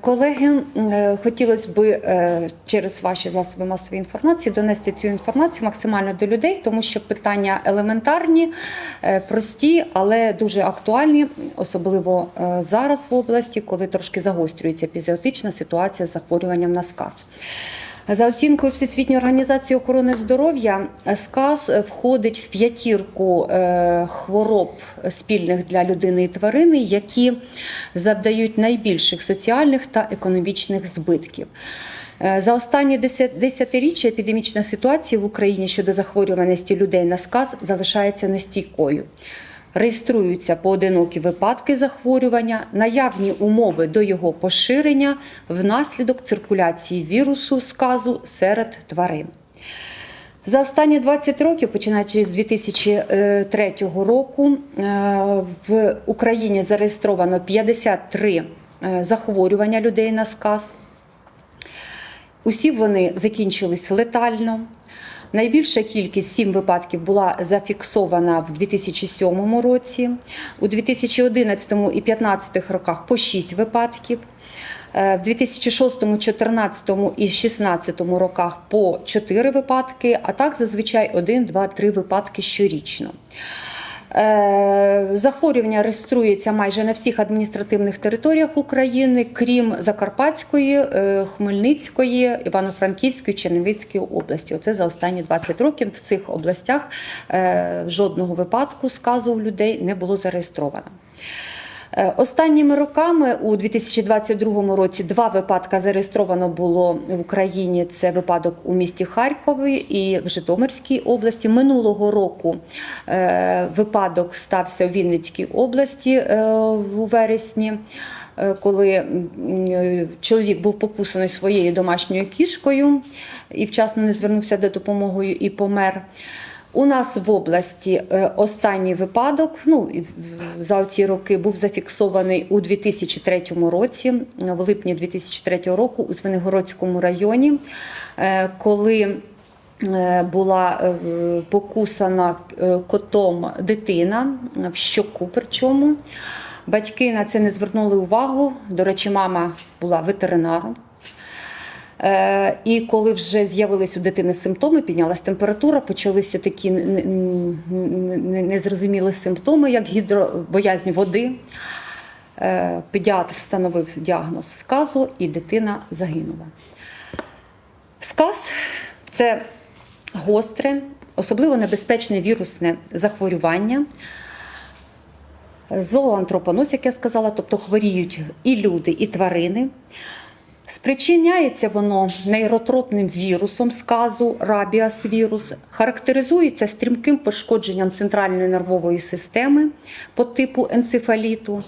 Колеги, е, хотілося б е, через ваші засоби масової інформації донести цю інформацію максимально до людей, тому що питання елементарні, е, прості, але дуже актуальні, особливо зараз в області, коли трошки загострюється епізіотична ситуація з захворюванням на сказ. За оцінкою Всесвітньої організації охорони здоров'я, сказ входить в п'ятірку е, хвороб спільних для людини і тварини, які завдають найбільших соціальних та економічних збитків. Е, За останні десят- десятиріччя епідемічна ситуація в Україні щодо захворюваності людей на сказ залишається нестійкою. Реєструються поодинокі випадки захворювання, наявні умови до його поширення внаслідок циркуляції вірусу сказу серед тварин. За останні 20 років, починаючи з 2003 року, е, в Україні зареєстровано 53 е, захворювання людей на сказ. Усі вони закінчились летально. Найбільша кількість сім випадків була зафіксована в 2007 році, у 2011 і 2015 роках по 6 випадків. Е, В 2006, 2014 і 2016 роках по 4 випадки, а так зазвичай 1, 2, 3 випадки щорічно. Е, Захворювання реєструється майже на всіх адміністративних територіях України, крім Закарпатської, е, Хмельницької, Івано-Франківської, Чернівецької області. Оце за останні 20 років в цих областях е, жодного випадку сказу у людей не було зареєстровано. Е, Останніми роками у 2022 році два випадки зареєстровано було в Україні. Це випадок у місті Харкові і в Житомирській області. Минулого року е, випадок стався у Вінницькій області е, у вересні. Коли чоловік був покусаний своєю домашньою кішкою і вчасно не звернувся до допомоги і помер. У нас в області е, останній випадок, ну за ці роки був зафіксований у 2003 році, в липні 2003 року у Звенигородському районі, е, коли е, була покусана котом дитина в щоку. Причому батьки на це не звернули увагу. До речі, мама була ветеринаром. Е, І коли вже з'явились у дитини симптоми, піднялась температура, почалися такі незрозумілі симптоми, як гідробоязнь води. Е, Педіатр встановив діагноз сказу, і дитина загинула. Сказ це гостре, особливо небезпечне вірусне захворювання. Зооантропоноз, як я сказала, тобто хворіють і люди, і тварини. Спричиняється воно нейротропним вірусом сказу, рабіас вірус, характеризується стрімким пошкодженням центральної нервової системи по типу енцефаліту.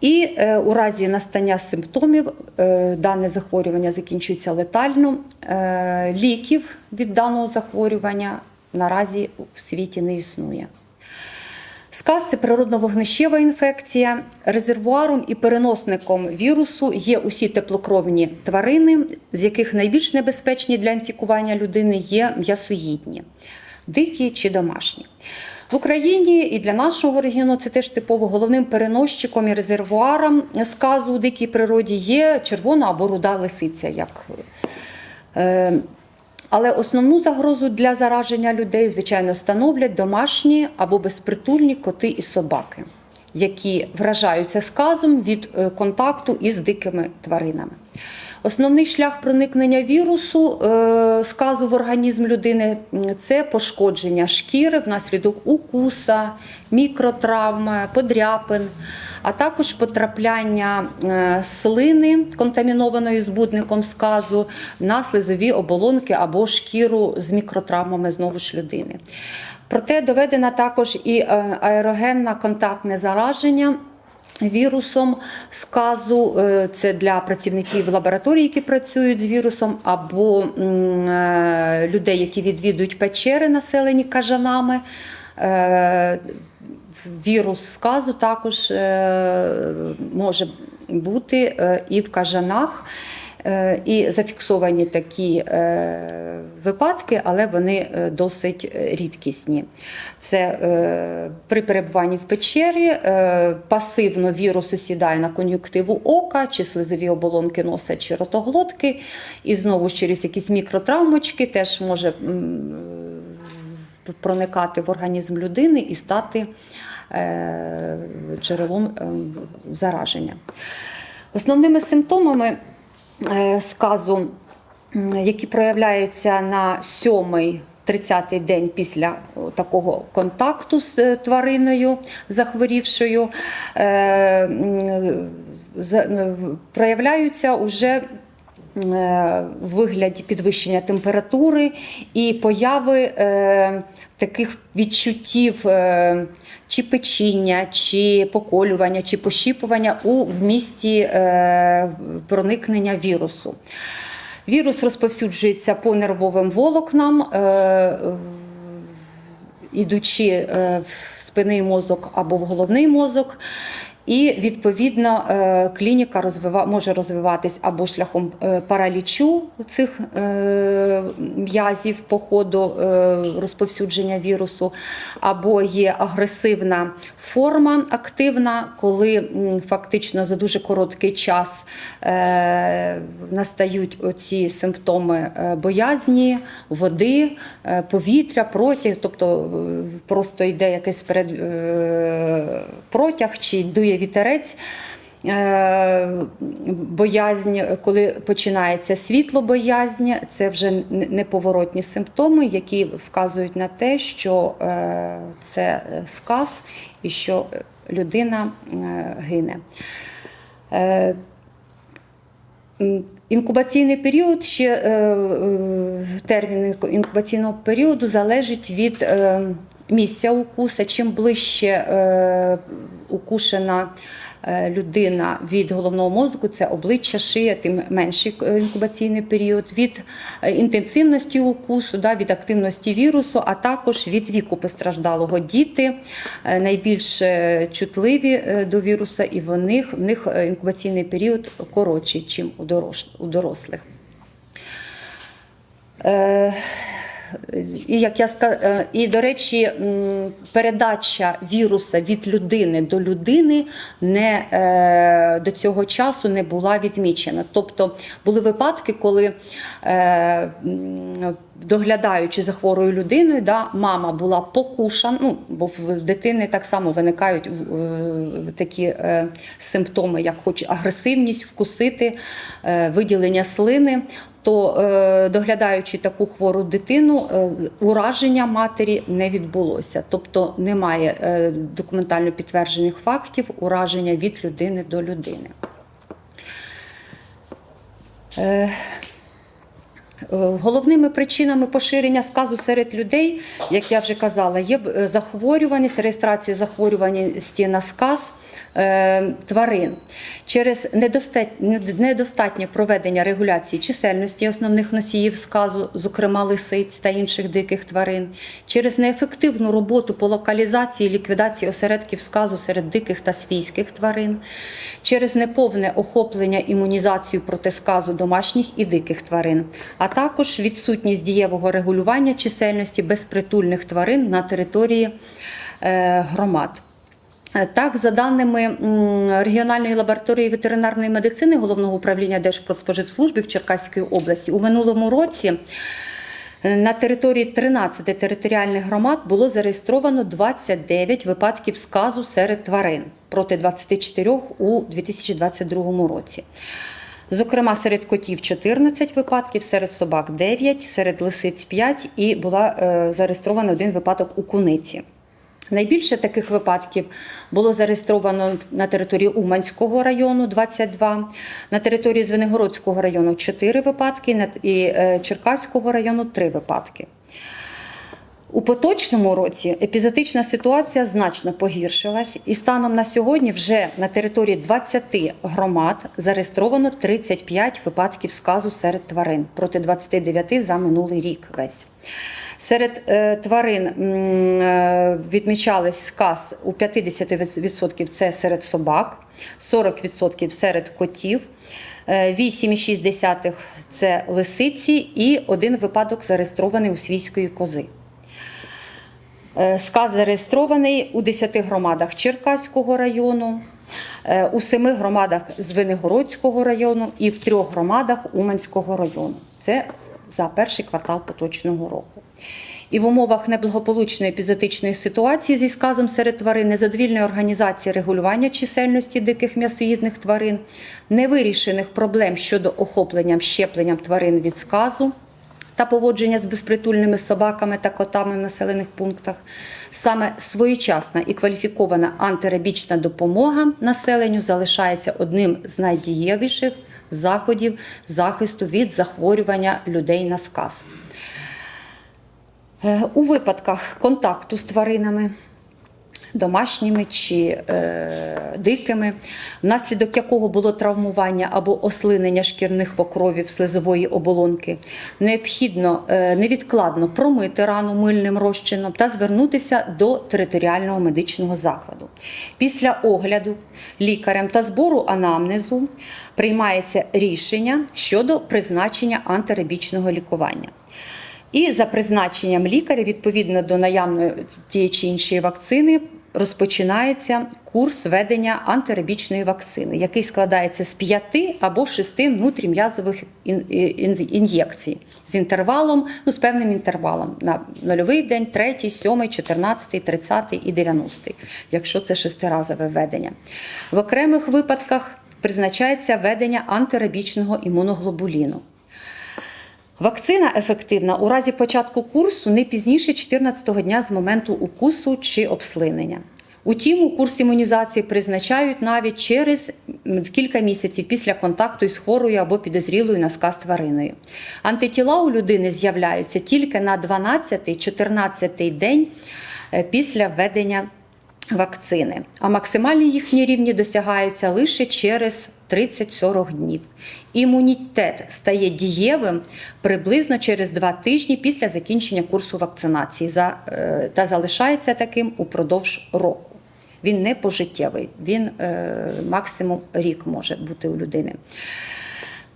І е, у разі настання симптомів е, дане захворювання закінчується летально. Е, ліків від даного захворювання наразі в світі не існує. Сказ це природно-вогнищева інфекція. Резервуаром і переносником вірусу є усі теплокровні тварини, з яких найбільш небезпечні для інфікування людини є м'ясоїдні, дикі чи домашні. В Україні і для нашого регіону це теж типово головним переносчиком і резервуаром сказу у дикій природі є червона або руда лисиця. як е, але основну загрозу для зараження людей, звичайно, становлять домашні або безпритульні коти і собаки, які вражаються сказом від е, контакту із дикими тваринами. Основний шлях проникнення вірусу е, сказу в організм людини це пошкодження шкіри внаслідок укуса, мікротравми, подряпин, а також потрапляння е, слини, контамінованої збудником сказу, на слизові оболонки або шкіру з мікротравмами знову ж людини. Проте доведена також і е, аерогенне контактне зараження. Вірусом сказу е, це для працівників лабораторій, які працюють з вірусом, або е, людей, які відвідують печери, населені кажанами. Е, Вірус сказу також може бути і в кажанах. Е, І зафіксовані такі е, випадки, але вони е, досить рідкісні. Це при перебуванні в печері пасивно вірус осідає на кон'юктиву ока, чи слизові оболонки носа чи ротоглотки, і знову ж через якісь мікротравмочки теж може проникати в організм людини і стати джерелом е, зараження. Основними симптомами сказу, які проявляються на сьомий 30-й день після такого контакту з е, твариною захворівшою, е, е, проявляються уже е, в вигляді підвищення температури і появи е, таких відчуттів е, чи печіння, чи поколювання, чи пощіпування у вмісті е, проникнення вірусу. Вірус розповсюджується по нервовим волокнам, е, ідучи е, в спинний мозок або в головний мозок. І відповідно е, клініка розвива, може розвиватись або шляхом е, паралічу цих е, м'язів по ходу розповсюдження вірусу, або є агресивна форма активна, коли фактично за дуже короткий час настають оці симптоми боязні, води, повітря, протяг, тобто просто йде якийсь перед, протяг чи дує вітерець. Е, Боязнь, коли починається світлобоязнь, це вже неповоротні симптоми, які вказують на те, що е, це сказ і що людина е, гине. Інкубаційний період ще термін інкубаційного періоду залежить від місця укуса. Чим ближче е, укушена е, людина від головного мозку, це обличчя, шия, тим менший е, інкубаційний період, від е, інтенсивності укусу, да, від активності вірусу, а також від віку постраждалого. Діти найбільш чутливі до віруса, і в них, в них інкубаційний період коротший, ніж у дорослих. І як я ска- е, і до речі, передача віруса від людини до людини не е, до цього часу не була відмічена. Тобто були випадки, коли е, доглядаючи за хворою людиною, да, мама була покушана. Ну бо в дитини так само виникають такі симптоми, як хоч агресивність, вкусити, виділення слини то е, доглядаючи таку хвору дитину, е, ураження матері не відбулося. Тобто немає е, документально підтверджених фактів ураження від людини до людини. Е, Головними причинами поширення сказу серед людей, як я вже казала, є е, захворюваність, реєстрація захворюваності на сказ е, тварин. Через недостатнє проведення регуляції чисельності основних носіїв сказу, зокрема лисиць та інших диких тварин, через неефективну роботу по локалізації і ліквідації осередків сказу серед диких та свійських тварин, через неповне охоплення імунізацію проти сказу домашніх і диких тварин, а також відсутність дієвого регулювання чисельності безпритульних тварин на території е, громад. Е, Так, за даними регіональної лабораторії ветеринарної медицини головного управління Держпродспоживслужби в Черкаській області, у минулому році е, на території 13 територіальних громад було зареєстровано 29 випадків сказу серед тварин проти 24 у 2022 році. Зокрема, серед котів 14 випадків, серед собак 9, серед лисиць 5 і була е, зареєстрована один випадок у куниці. Найбільше таких випадків було зареєстровано на території Уманського району 22, на території Звенигородського району 4 випадки і е, Черкаського району 3 випадки. У поточному році епізотична ситуація значно погіршилась, і станом на сьогодні вже на території 20 громад зареєстровано 35 випадків сказу серед тварин проти 29 за минулий рік весь. Серед е, тварин е, відмічались сказ у 50% це серед собак, 40% серед котів, Е, 8,6 це лисиці і один випадок зареєстрований у свійської кози. Е, Сказ зареєстрований у 10 громадах Черкаського району, е, у 7 громадах Звенигородського району і в 3 громадах Уманського району. Це за перший квартал поточного року. І в умовах неблагополучної епізотичної ситуації зі сказом серед тварин, незадовільної організації регулювання чисельності диких м'ясоїдних тварин, невирішених проблем щодо охоплення щепленням тварин від сказу, та поводження з безпритульними собаками та котами в населених пунктах. Саме своєчасна і кваліфікована антирабічна допомога населенню залишається одним з найдієвіших заходів захисту від захворювання людей на сказ. Е, У випадках контакту з тваринами, домашніми чи е, дикими, внаслідок якого було травмування або ослинення шкірних покровів слизової оболонки, необхідно е, невідкладно промити рану мильним розчином та звернутися до територіального медичного закладу. Після огляду лікарем та збору анамнезу приймається рішення щодо призначення антирабічного лікування. І за призначенням лікаря, відповідно до наявної тієї чи іншої вакцини, розпочинається курс ведення антирабічної вакцини, який складається з п'яти або шести внутрім'язових ін- ін- ін'єкцій з інтервалом, ну з певним інтервалом на нульовий день, третій, сьомий, чотирнадцятий, тридцятий і дев'яностий, якщо це шестиразове введення. В окремих випадках призначається введення антирабічного імуноглобуліну. Вакцина ефективна у разі початку курсу не пізніше 14-го дня з моменту укусу чи обслинення. Утім, у курс імунізації призначають навіть через кілька місяців після контакту із хворою або підозрілою на сказ твариною. Антитіла у людини з'являються тільки на 12-14 день е, після введення вакцини, а максимальні їхні рівні досягаються лише через 30-40 днів. Імунітет стає дієвим приблизно через 2 тижні після закінчення курсу вакцинації е, та залишається таким упродовж року. Він не пожиттєвий, він е, максимум рік може бути у людини.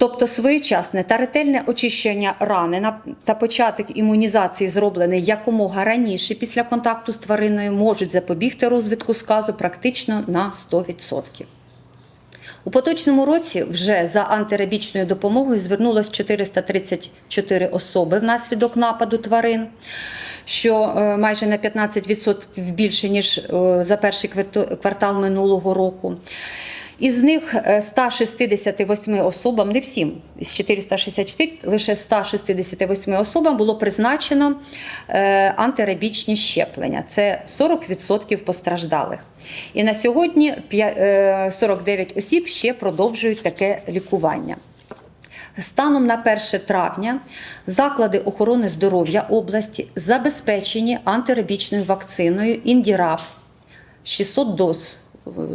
Тобто своєчасне та ретельне очищення рани та початок імунізації, зроблений якомога раніше після контакту з твариною, можуть запобігти розвитку сказу практично на 100%. У поточному році вже за антирабічною допомогою звернулось 434 особи внаслідок нападу тварин, що е, майже на 15% більше, ніж е, за перший квартал минулого року. Із них е, 168 особам, не всім, із 464, лише 168 особам було призначено е, антирабічні щеплення. Це 40% постраждалих. І на сьогодні е, 49 осіб ще продовжують таке лікування. Станом на 1 травня заклади охорони здоров'я області забезпечені антирабічною вакциною Індіраб 600 доз е,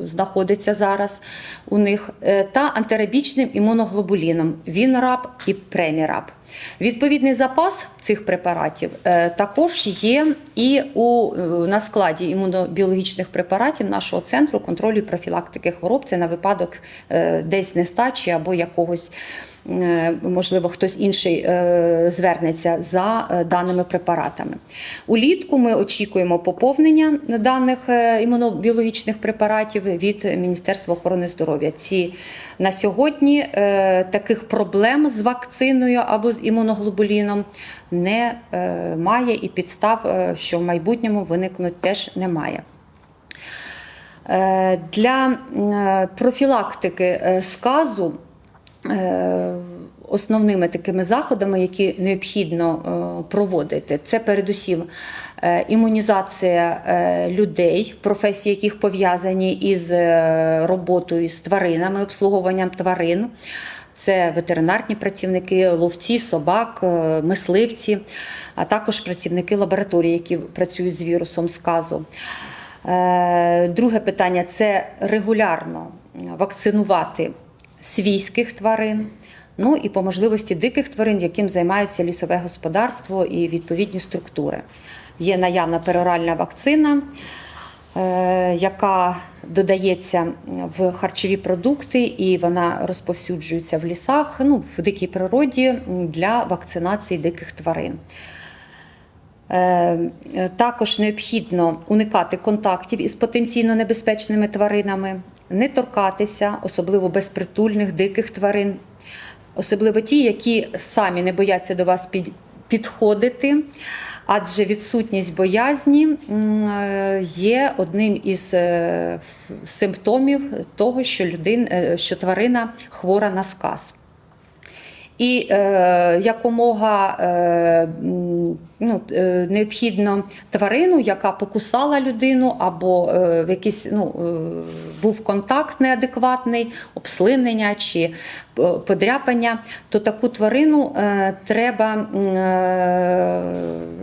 знаходиться зараз у них е, та антирабічним імуноглобуліном Вінраб і Преміраб. Відповідний запас цих препаратів е, також є і у, е, на складі імунобіологічних препаратів нашого центру контролю і профілактики хвороб. Це на випадок десь нестачі або якогось. Е, Можливо, хтось інший е, звернеться за е, даними препаратами. Улітку ми очікуємо поповнення даних імунобіологічних препаратів від Міністерства охорони здоров'я. Ці на сьогодні таких проблем з вакциною або з імуноглобуліном не е, має і підстав, що в майбутньому виникнуть, теж немає. Для профілактики сказу основними такими заходами, які необхідно е, проводити, це передусім е, імунізація е, людей, професії яких пов'язані із е, роботою з тваринами, обслуговуванням тварин. Це ветеринарні працівники, ловці, собак, е, мисливці, а також працівники лабораторії, які працюють з вірусом сказу. Е, Друге питання це регулярно вакцинувати свійських тварин, ну і по можливості диких тварин, яким займаються лісове господарство і відповідні структури. Є наявна пероральна вакцина. е, яка додається в харчові продукти, і вона розповсюджується в лісах, ну, в дикій природі для вакцинації диких тварин. Е, е, Також необхідно уникати контактів із потенційно небезпечними тваринами, не торкатися, особливо безпритульних диких тварин, особливо ті, які самі не бояться до вас під, підходити. Адже відсутність боязні е, є одним із е, симптомів того, що, людин, е, що тварина хвора на сказ. І якомога ну, е, необхідно тварину, яка покусала людину, або е, в якийсь ну, е, був контакт неадекватний, обслинення чи подряпання, то таку тварину треба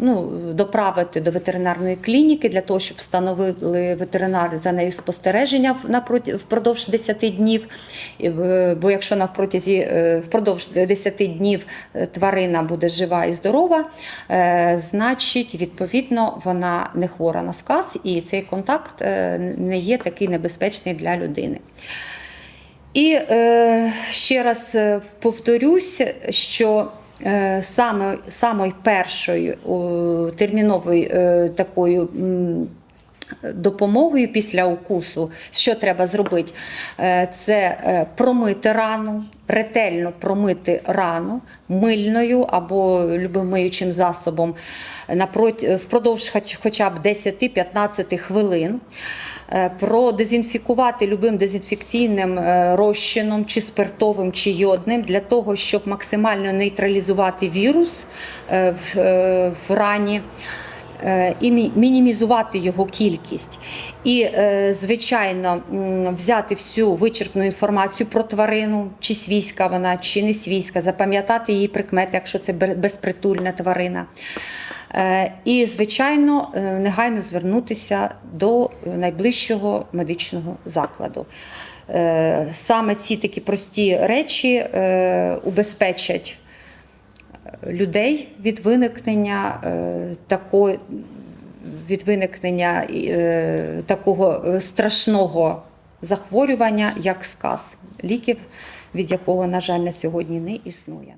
ну, доправити до ветеринарної клініки для того, щоб встановили ветеринар за нею спостереження впродовж 10 днів. Бо якщо на протязі е, впродовж 10 днів тварина буде жива і здорова, значить, відповідно, вона не хвора на сказ, і цей контакт е, не є такий небезпечний для людини. І е, ще раз е, повторюсь, що е, саме самою першою терміновою е, такою. Допомогою після укусу, що треба зробити, Е, це е, промити рану, ретельно промити рану мильною або любимиючим засобом впродовж хоча б 10-15 хвилин. Е, Продезінфікувати любим дезінфекційним розчином, чи спиртовим, чи йодним, для того, щоб максимально нейтралізувати вірус в, рані і мінімізувати його кількість. І, е, звичайно, взяти всю вичерпну інформацію про тварину, чи свійська вона, чи не свійська, запам'ятати її прикмети, якщо це безпритульна тварина. Е, І, звичайно, е, негайно звернутися до найближчого медичного закладу. Саме ці такі прості речі убезпечать людей від виникнення е, такої. Від виникнення е, такого е, страшного захворювання, як сказ, ліків, від якого, на жаль, на сьогодні не існує.